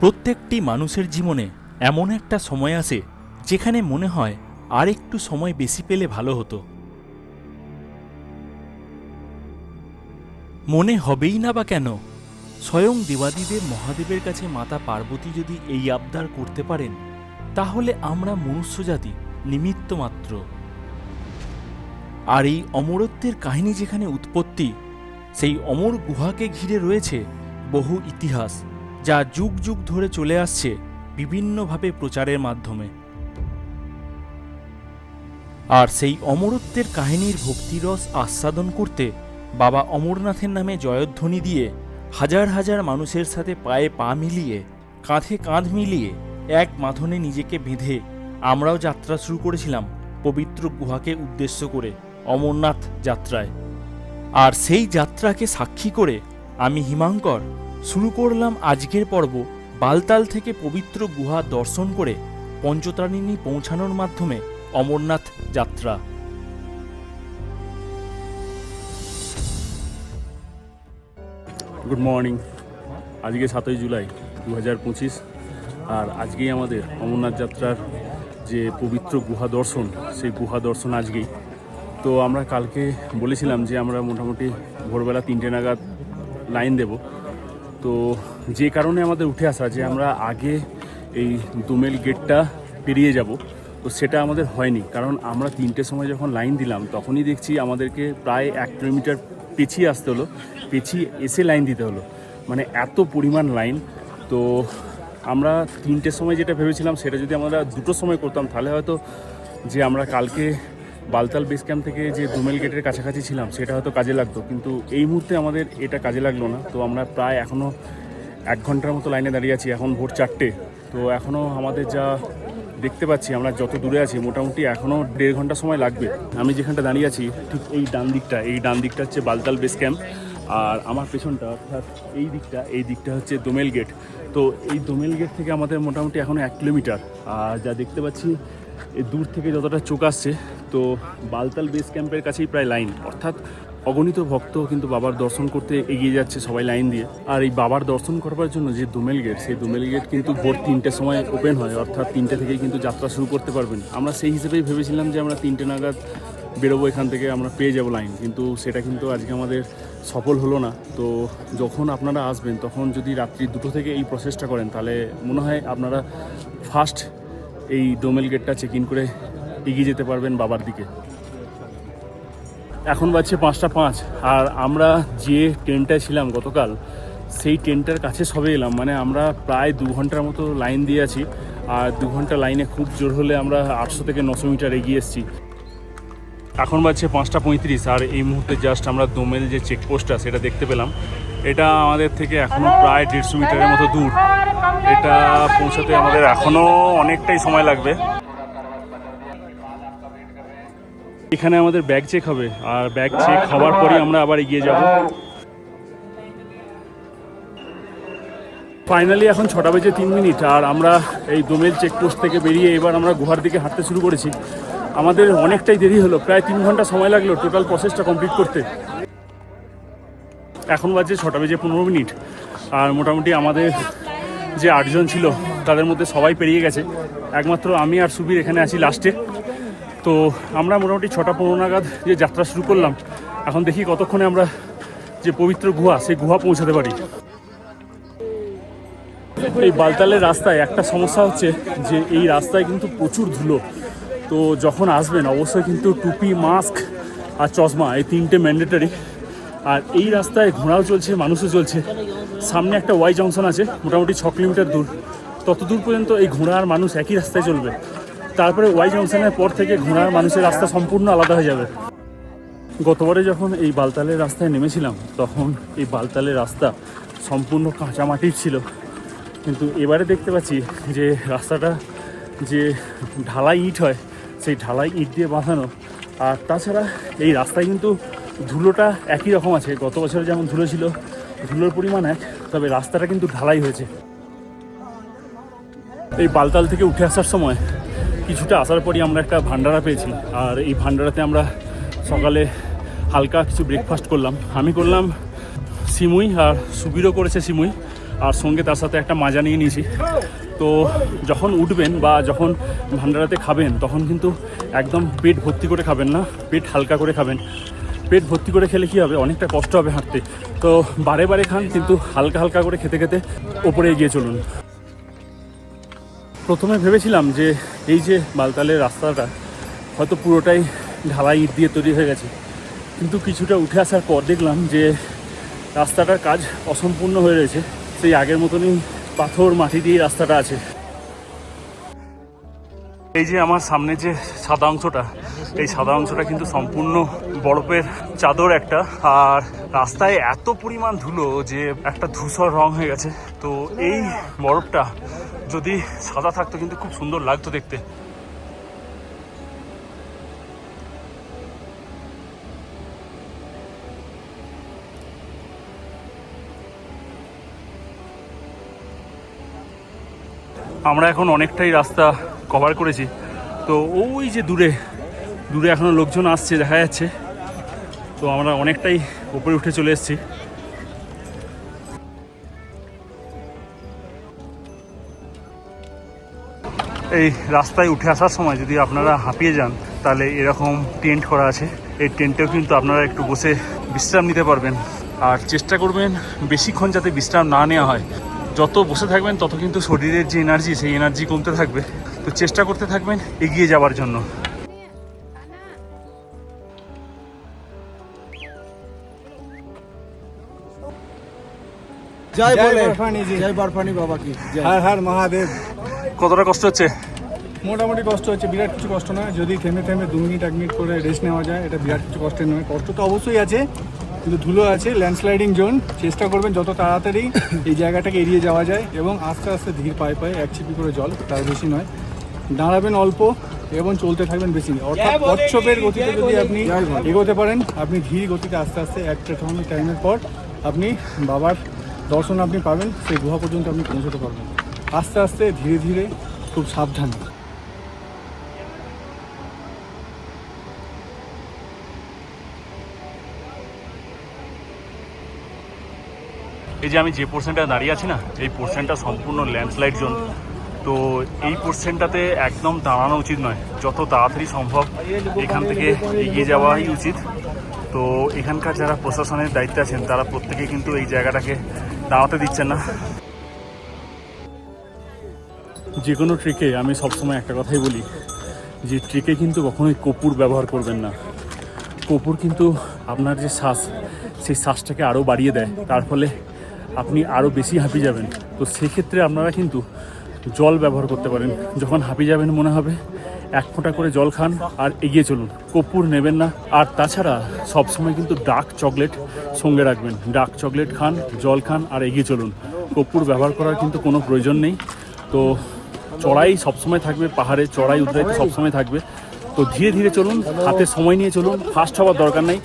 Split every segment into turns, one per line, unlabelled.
প্রত্যেকটি মানুষের জীবনে এমন একটা সময় আসে যেখানে মনে হয় আর একটু সময় বেশি পেলে ভালো হতো। মনে হবেই না বা কেন, স্বয়ং দেবাদিদেব মহাদেবের কাছে মাতা পার্বতী যদি এই আবদার করতে পারেন, তাহলে আমরা মনুষ্যজাতি নিমিত্ত মাত্র। আর এই অমরত্বের কাহিনী যেখানে উৎপত্তি, সেই অমর গুহাকে ঘিরে রয়েছে বহু ইতিহাস। যা যুগ যুগ ধরে চলে আসছে বিভিন্নভাবে প্রচারের মাধ্যমে। আর সেই অমরত্বের কাহিনীর ভক্তিরস আস্বাদন করতে বাবা অমরনাথের নামে জয়ধ্বনি দিয়ে হাজার হাজার মানুষের সাথে পায়ে পা মিলিয়ে, কাঁধে কাঁধ মিলিয়ে এক মাথনে নিজেকে বেঁধে আমরাও যাত্রা শুরু করেছিলাম পবিত্র গুহাকে উদ্দেশ্য করে অমরনাথ যাত্রায়। আর সেই যাত্রাকে সাক্ষী করে আমি হিমাঙ্কর শুরু করলাম আজকের পর্ব বালতাল থেকে পবিত্র গুহা দর্শন করে পঞ্চতারিণী পৌঁছানোর মাধ্যমে অমরনাথ যাত্রা।
গুড মর্নিং আজকে সাতই জুলাই দু হাজার পঁচিশ আর আজকেই আমাদের অমরনাথ যাত্রার যে পবিত্র গুহা দর্শন, সেই গুহা দর্শন আজকেই। তো আমরা কালকে বলেছিলাম যে আমরা মোটামুটি ভোরবেলা তিনটে নাগাদ লাইন দেব। তো যে কারণে আমাদের উঠে আসা যে আমরা আগে এই দুমেল গেটটা পেরিয়ে যাব, তো সেটা আমাদের হয়নি। কারণ আমরা তিনটের সময় যখন লাইন দিলাম, তখনই দেখছি আমাদেরকে প্রায় এক কিলোমিটার পেছিয়ে আসতে হলো, পেছিয়ে এসে লাইন দিতে হলো। মানে এত পরিমাণ লাইন। তো আমরা তিনটের সময় যেটা ভেবেছিলাম, সেটা যদি আমরা দুটোর সময় করতাম, তাহলে হয়তো যে আমরা কালকে বালতাল বেস ক্যাম্প থেকে যে দুমেল গেটের কাছাকাছি ছিলাম, সেটা হয়তো কাজে লাগতো। কিন্তু এই মুহূর্তে আমাদের এটা কাজে লাগল না। তো আমরা প্রায় এখনও এক ঘণ্টার মতো লাইনে দাঁড়িয়ে আছি, এখন ভোর চারটে। তো এখনও আমাদের যা দেখতে পাচ্ছি, আমরা যত দূরে আছি, মোটামুটি এখনও দেড় ঘণ্টা সময় লাগবে। আমি যেখানটা দাঁড়িয়ে আছি, ঠিক এই ডান দিকটা, এই ডান দিকটা হচ্ছে বালতাল বেস ক্যাম্প আর আমার পেছনটা, অর্থাৎ এই দিকটা এই দিকটা হচ্ছে দোমেল গেট তো এই দোমেল গেট থেকে আমাদের মোটামুটি এখনও এক কিলোমিটার। আর যা দেখতে পাচ্ছি দূর থেকে যতটা চোখ আসছে তো বালতাল বেস ক্যাম্পের কাছেই প্রায় লাইন। অর্থাৎ অগণিত ভক্ত কিন্তু বাবার দর্শন করতে এগিয়ে যাচ্ছে সবাই লাইন দিয়ে। আর এই বাবার দর্শন করবার জন্য যে দুমেল গেট, সেই দুমেল গেট কিন্তু ভোর তিনটের সময় ওপেন হয়, অর্থাৎ তিনটে থেকেই কিন্তু যাত্রা শুরু করতে পারবেন। আমরা সেই হিসেবেই ভেবেছিলাম যে আমরা তিনটে নাগাদ বেরোবো, এখান থেকে আমরা পেয়ে যাব লাইন। কিন্তু সেটা কিন্তু আজকে আমাদের সফল হলো না। তো যখন আপনারা আসবেন, তখন যদি রাত্রি দুটো থেকে এই প্রসেসটা করেন, তাহলে মনে হয় আপনারা ফার্স্ট এই ডোমেল গেটটা চেক ইন করে এগিয়ে যেতে পারবেন বাবার দিকে। এখন বাজছে পাঁচটা পাঁচ, আর আমরা যে ট্রেনটায় ছিলাম গতকাল, সেই ট্রেনটার কাছে সবে এলাম। মানে আমরা প্রায় দু ঘণ্টার মতো লাইন দিয়ে আছি, আর দু ঘণ্টা লাইনে খুব জোর হলে আমরা আটশো থেকে নশো মিটার এগিয়ে এসেছি। এখন বাজছে পাঁচটা পঁয়ত্রিশ, আর এই মুহূর্তে জাস্ট আমরা দোমেল যে চেকপোস্টটা সেটা দেখতে পেলাম। এটা আমাদের থেকে এখনও প্রায় দেড়শো মিটারের মতো দূর। এটা পৌঁছাতে আমাদের এখনও অনেকটাই সময় লাগবে। এখানে আমাদের ব্যাগ চেক হবে, আর ব্যাগ চেক হওয়ার পরেই আমরা আবার এগিয়ে যাব। ফাইনালি এখন ছটা বেজে তিন মিনিট, আর আমরা এই দোমেল চেকপোস্ট থেকে বেরিয়ে এবার আমরা গুহার দিকে হাঁটতে শুরু করেছি। আমাদের অনেকটাই দেরি হলো, প্রায় তিন ঘণ্টা সময় লাগল টোটাল প্রসেসটা কমপ্লিট করতে। এখন বাজে ছটা বেজে পনেরো মিনিট, আর মোটামুটি আমাদের যে আটজন ছিল, তাদের মধ্যে সবাই পেরিয়ে গেছে। একমাত্র আমি আর সুবীর এখানে আছি লাস্টে তো আমরা মোটামুটি ছটা পনেরো নাগাদ যে যাত্রা শুরু করলাম, এখন দেখি কতক্ষণে আমরা যে পবিত্র গুহা, সেই গুহা পৌঁছাতে পারি। এই বালতালের রাস্তায় একটা সমস্যা হচ্ছে যে এই রাস্তায় কিন্তু প্রচুর ধুলো। তো যখন আসবেন, অবশ্যই কিন্তু টুপি, মাস্ক আর চশমা, এই তিনটে ম্যান্ডেটারি আর এই রাস্তায় ঘোড়াও চলছে, মানুষও চলছে। সামনে একটা ওয়াই জংশন আছে, মোটামুটি ছ কিলোমিটার দূর। তত দূর পর্যন্ত এই ঘোড়া আর মানুষ একই রাস্তায় চলবে। তারপরে ওয়াই জংশনের পর থেকে ঘোড়ার মানুষের রাস্তা সম্পূর্ণ আলাদা হয়ে যাবে। গতবারে যখন এই বালতালের রাস্তায় নেমেছিলাম, তখন এই বালতালের রাস্তা সম্পূর্ণ কাঁচা মাটির ছিল। কিন্তু এবারে দেখতে পাচ্ছি যে রাস্তাটা যে ঢালাই ইট হয়, সেই ঢালাই ইট দিয়ে বাঁধানো। আর তাছাড়া এই রাস্তায় কিন্তু ধুলোটা একই রকম আছে। গত বছর যেমন ধুলো ছিল, ধুলোর পরিমাণ এক, তবে রাস্তাটা কিন্তু ঢালাই হয়েছে। এই বালতাল থেকে উঠে আসার সময় কিছুটা আসার পরই আমরা একটা ভান্ডারা পেয়েছি আর এই ভান্ডারাতে আমরা সকালে হালকা কিছু ব্রেকফাস্ট করলাম। আমি করলাম সিমুই আর সুবিরও করেছে সিমুই। আর সঙ্গে তার সাথে একটা মাজা নিয়ে নিয়েছি। তো যখন উঠবেন বা যখন ভান্ডারাতে খাবেন, তখন কিন্তু একদম পেট ভর্তি করে খাবেন না, পেট হালকা করে খাবেন। পেট ভর্তি করে খেলে কী হবে? অনেকটা কষ্ট হবে হাঁটতে। তো বারে বারে খান, কিন্তু হালকা হালকা করে খেতে খেতে ওপরে এগিয়ে চলুন। প্রথমে ভেবেছিলাম যে এই যে বালতালের রাস্তাটা হয়তো পুরোটাই ঢালাই ইট দিয়ে তৈরি হয়ে গেছে। কিন্তু কিছুটা উঠে আসার পর দেখলাম যে রাস্তাটার কাজ অসম্পূর্ণ হয়ে রয়েছে। সেই আগের মতনই পাথর মাটি দিয়ে রাস্তাটা আছে। এই যে আমার সামনে যে সাদা অংশটা, এই সাদা অংশটা কিন্তু সম্পূর্ণ বরফের চাদর একটা। আর রাস্তায় এত পরিমাণ ধুলো যে একটা ধূসর রং হয়ে গেছে। তো এই বরফটা যদি সাদা থাকতো কিন্তু খুব সুন্দর লাগতো দেখতে। আমরা এখন অনেকটাই রাস্তা কভার করেছি। তো ওই যে দূরে দূরে এখনও লোকজন আসছে, দেখা যাচ্ছে। তো আমরা অনেকটাই উপরে উঠে চলে এসেছি। এই রাস্তায় উঠে আসার সময় যদি আপনারা হাঁপিয়ে যান, তাহলে এরকম টেন্ট করা আছে। এই টেন্টেও কিন্তু আপনারা একটু বসে বিশ্রাম নিতে পারবেন। আর চেষ্টা করবেন বেশিক্ষণ যাতে বিশ্রাম না নেওয়া হয়। যত বসে থাকবেন, তত কিন্তু শরীরের যে এনার্জি, সেই এনার্জি কমতে থাকবে। তো চেষ্টা করতে থাকবেন এগিয়ে যাওয়ার জন্য।
জয়
জয়
বলে।
বরফানি জি।
জয় বরফানি বাবা কি।
হর হর মহাদেব।
কতটা কষ্ট হচ্ছে?
মোটামুটি কষ্ট হচ্ছে বিরাট কিছু কষ্ট নয়। যদি থেমে থেমে দু মিনিট এক মিনিট করে রেস্ট নেওয়া যায় এটা বিরাট কিছু কষ্টের নয়। কষ্ট তো অবশ্যই আছে কিন্তু ধুলো আছে ল্যান্ডস্লাইডিং জোন চেষ্টা করবেন যত তাড়াতাড়ি এই জায়গাটাকে এড়িয়ে যাওয়া যায় এবং আস্তে আস্তে ধীর পায়ে পায়ে এক চিপি করে জল তার বেশি নয়। দাঁড়াবেন অল্প এবং চলতে থাকবেন বেশি নেই অর্থাৎ কচ্ছপের গতিতে যদি আপনি এগোতে পারেন আপনি ধীর গতিতে আস্তে আস্তে একটা টাইমের পর আপনি বাবার দর্শন আপনি পাবেন সেই গুহা পর্যন্ত আপনি পৌঁছতে পারবেন। আস্তে আস্তে ধীরে ধীরে খুব সাবধানে।
এই যে আমি যে পোর্শনটা দাঁড়িয়ে আছি না এই পোর্শনটা সম্পূর্ণ ল্যান্ডস্লাইড জোন তো এই পোর্শনটাতে একদম দাঁড়ানো উচিত নয়। যত তাড়াতাড়ি সম্ভব এখান থেকে এগিয়ে যাওয়াই উচিত। তো এখানকার যারা প্রশাসনের দায়িত্বে আছেন, তারা প্রত্যেকে কিন্তু এই জায়গাটাকে দাঁড়াতে দিচ্ছেন না। যে কোনো ট্রিকে আমি সবসময় একটা কথাই বলি যে ট্রিকে কিন্তু কখনোই কপুর ব্যবহার করবেন না। কপুর কিন্তু আপনার যে শ্বাস, সেই শ্বাসটাকে আরও বাড়িয়ে দেয়। তার ফলে আপনি আরও বেশি হাঁপিয়ে যাবেন। তো সেক্ষেত্রে আপনারা কিন্তু জল ব্যবহার করতে পারেন। যখন হাঁপিয়ে যাবেন মনে হবে, এক ফোঁটা করে জল খান আর এগিয়ে চলুন। কপুর নেবেন না। আর তাছাড়া সবসময় কিন্তু ডার্ক চকলেট সঙ্গে রাখবেন। ডার্ক চকলেট খান, জল খান আর এগিয়ে চলুন। কপুর ব্যবহার করার কিন্তু কোনো প্রয়োজন নেই। তো চড়াই সবসময় থাকবে, পাহাড়ে চড়াই উদ্রাই সবসময় থাকবে। তো ধীরে ধীরে চলুন, হাতে সময় নিয়ে চলুন। ফাস্ট হওয়ার দরকার নেই।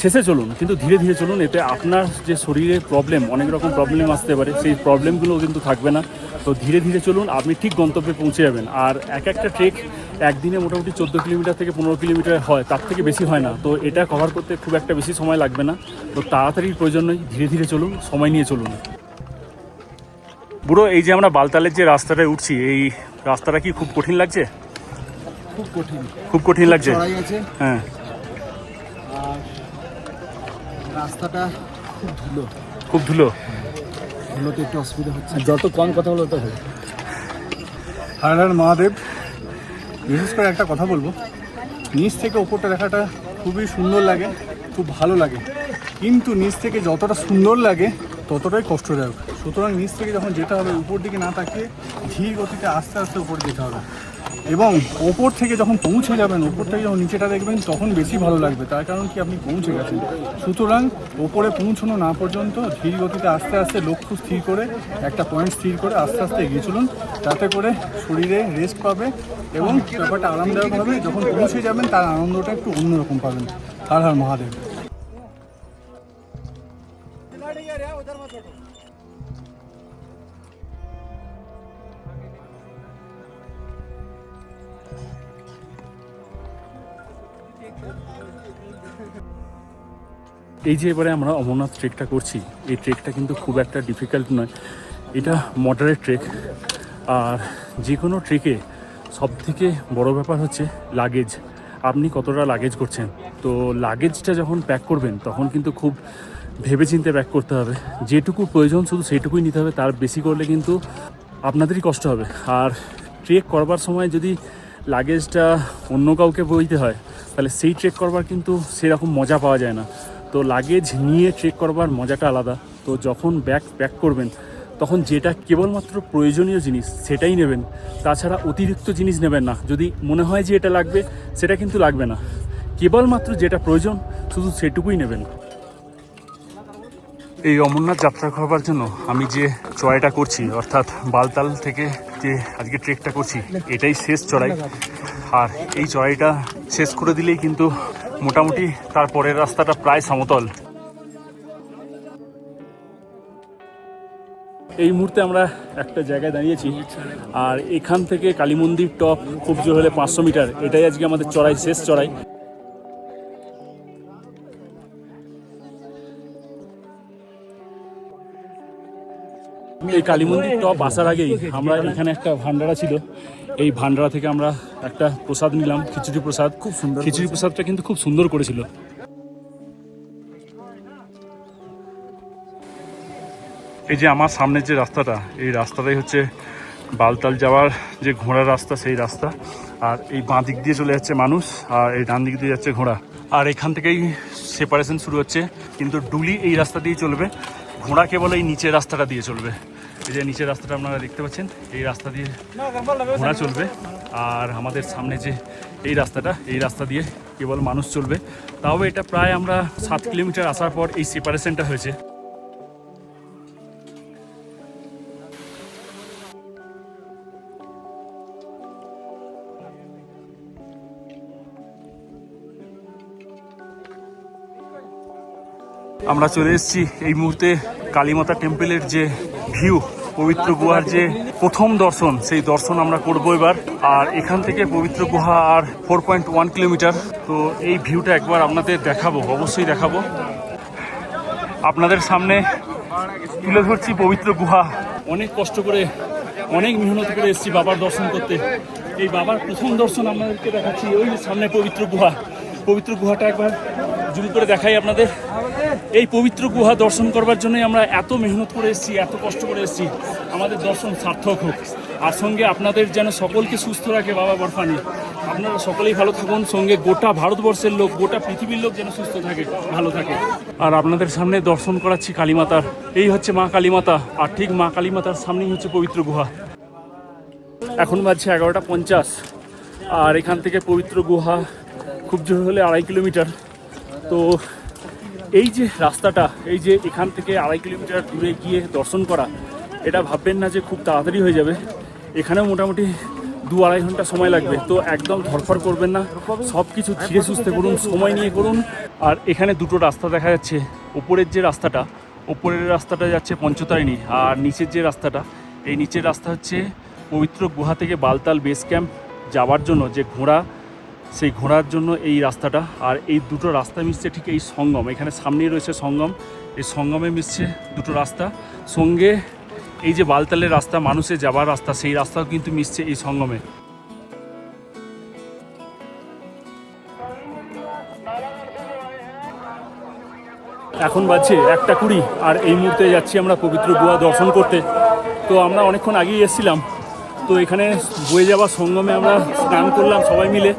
শেষে চলুন কিন্তু ধীরে ধীরে চলুন এতে আপনার যে শরীরে প্রবলেম অনেক রকম প্রবলেম আসতে পারে সেই প্রবলেমগুলো কিন্তু থাকবে না। তো ধীরে ধীরে চলুন আপনি ঠিক গন্তব্যে পৌঁছে যাবেন। আর এক একটা ট্রেক একদিনে মোটামুটি চোদ্দ কিলোমিটার থেকে পনেরো কিলোমিটার হয় তার থেকে বেশি হয় না। তো এটা কভার করতে খুব একটা বেশি সময় লাগবে না। তো তাড়াতাড়ি প্রয়োজন নয় ধীরে ধীরে চলুন সময় নিয়ে চলুন। বুড়ো এই যে আমরা বালতালের যে রাস্তাটায় উঠছি এই রাস্তাটা কি খুব কঠিন লাগছে?
খুব কঠিন।
খুব কঠিন লাগছে। হ্যাঁ।
রাস্তাটা খুব ধুলো।
খুব ধুলো?
ধুলোতে একটু অসুবিধা হচ্ছে।
যত কম কথা বলো তত হর হর মহাদেব বিশেষ করে একটা কথা বলব। নিচ থেকে ওপরটা দেখাটা খুবই সুন্দর লাগে খুব ভালো লাগে। কিন্তু নিচ থেকে যতটা সুন্দর লাগে ততটাই কষ্টদায়ক। সুতরাং নিচ থেকে যখন যেতে হবে উপর দিকে না তাকিয়ে ধীর গতিতে আস্তে আস্তে উপর যেতে হবে। এবং ওপর থেকে যখন পৌঁছে যাবেন, ওপর থেকে যখন নিচেটা দেখবেন, তখন বেশি ভালো লাগবে। তার কারণ কি, আপনি পৌঁছে গেছেন। সুতরাং ওপরে পৌঁছানো না পর্যন্ত ধীর গতিতে আস্তে আস্তে লক্ষ্য স্থির করে, একটা পয়েন্ট স্থির করে আস্তে আস্তে এগিয়ে চলুন। তাতে করে শরীরে রেস্ট পাবে এবং ব্যাপারটা আরামদায়ক হবে যখন পৌঁছে যাবেন, তার আনন্দটা একটু অন্যরকম পাবেন। হর হর মহাদেব।
এই যে এবারে আমরা অমরনাথ ট্রেকটা করছি, এই ট্রেকটা কিন্তু খুব একটা ডিফিকাল্ট নয়। এটা মডারেট ট্রেক। আর যে কোনো ট্রেকে সব থেকে বড় ব্যাপার হচ্ছে লাগেজ আপনি কতটা লাগেজ করছেন? তো লাগেজটা যখন প্যাক করবেন, তখন কিন্তু খুব ভেবেচিন্তে প্যাক করতে হবে। যেটুকু প্রয়োজন শুধু সেইটুকুই নিতে হবে। তার বেশি করলে কিন্তু আপনাদেরই কষ্ট হবে। আর ট্রেক করবার সময় যদি লাগেজটা অন্য কাউকে বইতে হয়, তাহলে সেই ট্রেক করবার কিন্তু সেরকম মজা পাওয়া যায় না। তো লাগেজ নিয়ে ট্রেক করবার মজাটা আলাদা। তো যখন ব্যাগ প্যাক করবেন, তখন যেটা কেবলমাত্র প্রয়োজনীয় জিনিস সেটাই নেবেন। তাছাড়া অতিরিক্ত জিনিস নেবেন না। যদি মনে হয় যে এটা লাগবে, সেটা কিন্তু লাগবে না। কেবলমাত্র যেটা প্রয়োজন, শুধু সেটুকুই নেবেন। এই অমরনাথ যাত্রা করবার জন্য আমি যে চড়াইটা করছি, অর্থাৎ বালতাল থেকে যে আজকে ট্রেকটা করছি, এটাই শেষ চড়াই। আর এই চড়াইটা শেষ করে দিলেই কিন্তু মোটামুটি তারপরের রাস্তাটা প্রায় সমতল। এই মুহূর্তে আমরা একটা জায়গায় দাঁড়িয়েছি, আর এখান থেকে কালী মন্দির টপ খুব জোর হলে পাঁচশো মিটার। এটাই আজকে আমাদের চড়াই, শেষ চড়াই। এই কালী মন্দির টপ আসার আগেই আমরা এখানে একটা ভান্ডারা ছিল। এই ভান্ডারা থেকে আমরা একটা প্রসাদ নিলাম খিচুড়ি প্রসাদ। খুব সুন্দর খিচুড়ি প্রসাদটা কিন্তু খুব সুন্দর করেছিল। এই যে আমার সামনের যে রাস্তাটা এই রাস্তাটাই হচ্ছে বালতাল যাওয়ার যে ঘোড়ার রাস্তা সেই রাস্তা। আর এই বাঁ দিক দিয়ে চলে যাচ্ছে মানুষ আর এই ডান দিক দিয়ে যাচ্ছে ঘোড়া। আর এখান থেকেই সেপারেশন শুরু হচ্ছে। কিন্তু ডুলি এই রাস্তা দিয়ে চলবে। ঘোড়া কেবল এই নিচের রাস্তাটা দিয়ে চলবে। এই যে নিচের রাস্তাটা আপনারা দেখতে পাচ্ছেন এই রাস্তা দিয়ে ঘোড়া চলবে। আর আমাদের সামনে যে এই রাস্তাটা এই রাস্তা দিয়ে কেবল মানুষ চলবে। তাও এটা প্রায় আমরা সাত কিলোমিটার আসার পর এই সেপারেশনটা হয়েছে। আমরা চলে এসেছি এই মুহূর্তে কালীমাতা টেম্পলের যে ভিউ, পবিত্র গুহার যে প্রথম দর্শন, সেই দর্শন আমরা করব এবার। আর এখান থেকে পবিত্র গুহা আর ফোর পয়েন্ট ওয়ান কিলোমিটার। তো এই ভিউটা একবার আপনাদের দেখাবো, অবশ্যই দেখাবো। আপনাদের সামনে তুলে ধরছি পবিত্র গুহা। অনেক কষ্ট করে, অনেক মেহনত করে এসেছি বাবার দর্শন করতে। এই বাবার প্রথম দর্শন আপনাদেরকে দেখাচ্ছি, ওই সামনে পবিত্র গুহা। পবিত্র গুহাটা একবার জুম করে দেখাই আপনাদের। এই পবিত্র গুহা দর্শন করবার জন্যই আমরা এত মেহনত করে এসেছি, এত কষ্ট করে এসেছি। আমাদের দর্শন সার্থক হোক। আর সঙ্গে আপনাদের যেন সকলকে সুস্থ রাখে বাবা বরফানি। আপনারা সকলেই ভালো থাকুন। সঙ্গে গোটা ভারতবর্ষের লোক, গোটা পৃথিবীর লোক যেন সুস্থ থাকে, ভালো থাকে। আর আপনাদের সামনে দর্শন করাচ্ছি কালীমাতার। এই হচ্ছে মা কালীমাতা। আর ঠিক মা কালীমাতার সামনেই হচ্ছে পবিত্র গুহা। এখন বাজছে এগারোটা পঞ্চাশ। আর এখান থেকে পবিত্র গুহা খুব জোর হলে আড়াই কিলোমিটার। তো এই যে রাস্তাটা, এই যে এখান থেকে আড়াই কিলোমিটার দূরে গিয়ে দর্শন করা, এটা ভাববেন না যে খুব তাড়াতাড়ি হয়ে যাবে। এখানেও মোটামুটি দু আড়াই ঘণ্টা সময় লাগবে। তো একদম ধরফর করবেন না। সব কিছু ধীরে সুস্থে করুন, সময় নিয়ে করুন। আর এখানে দুটো রাস্তা দেখা যাচ্ছে। ওপরের যে রাস্তাটা ওপরের রাস্তাটা যাচ্ছে পঞ্চতারিণী আর নিচের যে রাস্তাটা, এই নিচের রাস্তা হচ্ছে পবিত্র গুহা থেকে বালতাল বেস ক্যাম্প যাওয়ার জন্য যে ঘোড়া সেই ঘোরার জন্য এই রাস্তাটা। আর এই দুটো রাস্তা মিশছে ঠিক এই সঙ্গম। এখানে সামনেই রয়েছে সঙ্গম। এই সঙ্গমে মিশছে দুটো রাস্তা। সঙ্গে এই যে বালতালের রাস্তা, মানুষের যাবার রাস্তা, সেই রাস্তাও কিন্তু মিশছে এই সঙ্গমে। এখন বাজছে একটা কুড়ি, আর এই মুহূর্তে যাচ্ছি আমরা পবিত্র গোয়া দর্শন করতে। তো আমরা অনেকক্ষণ আগেই এসেছিলাম। তো এখানে বয়ে যাওয়া সঙ্গমে আমরা স্নান করলাম সবাই মিলে।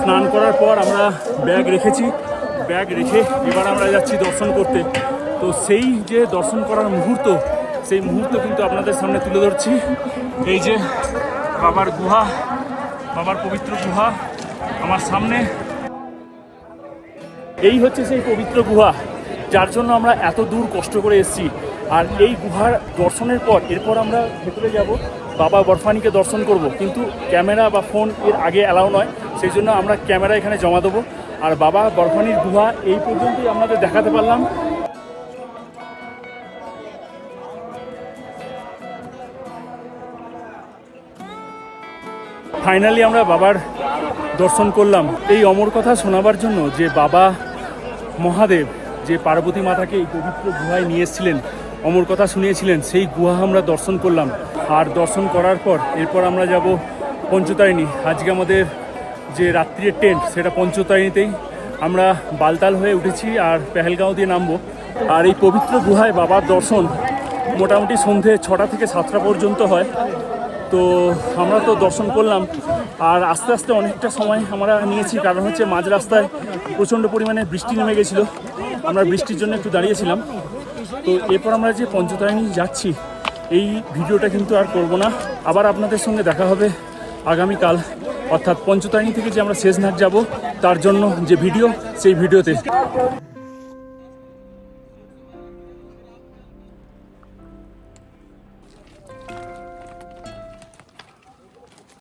স্নান করার পর আমরা ব্যাগ রেখেছি। ব্যাগ রেখে এবার আমরা যাচ্ছি দর্শন করতে। তো সেই যে দর্শন করার মুহূর্ত, সেই মুহূর্ত কিন্তু আপনাদের সামনে তুলে ধরছি। এই যে বাবার গুহা, বাবার পবিত্র গুহা আমার সামনে। এই হচ্ছে সেই পবিত্র গুহা, যার জন্য আমরা এত দূর কষ্ট করে এসেছি। আর এই গুহার দর্শনের পর, এরপর আমরা ভেতরে যাব, বাবা বরফানিকে দর্শন করব। কিন্তু ক্যামেরা বা ফোন এর আগে অ্যালাউ নয়। সেই জন্য আমরা ক্যামেরা এখানে জমা দেবো। আর বাবা, বরফানির গুহা, এই পর্যন্তই আপনাদের দেখাতে পারলাম। ফাইনালি আমরা বাবার দর্শন করলাম। এই অমর কথা শোনাবার জন্য যে বাবা মহাদেব, যে পার্বতী মাতাকে এই পবিত্র গুহায় নিয়ে এসেছিলেন, অমর কথা শুনিয়েছিলেন, সেই গুহা আমরা দর্শন করলাম। আর দর্শন করার পর এরপর আমরা যাব পঞ্চতারিণী। আজকে আমাদের যে রাত্রির টেন্ট, সেটা পঞ্চতারিণীতেই আমরা বালতাল হয়ে উঠেছি আর পেহেলগাঁও দিয়ে নামবো। আর এই পবিত্র গুহায় বাবার দর্শন মোটামুটি সন্ধে ছটা থেকে সাতটা পর্যন্ত হয়। তো আমরা তো দর্শন করলাম, আর আস্তে আস্তে অনেকটা সময় আমরা নিয়েছি, কারণ হচ্ছে মাঝ রাস্তায় প্রচণ্ড পরিমাণে বৃষ্টি নেমে গেছিল। আমরা বৃষ্টির জন্য একটু দাঁড়িয়েছিলাম। তো এরপর আমরা যে পঞ্চতারিণী যাচ্ছি, এই ভিডিওটা কিন্তু আর করব না। আবার আপনাদের সঙ্গে দেখা হবে আগামীকাল। অর্থাৎ পঞ্চতারিণী থেকে যে আমরা শেষনাথ যাব তার জন্য যে ভিডিও সেই ভিডিওতে।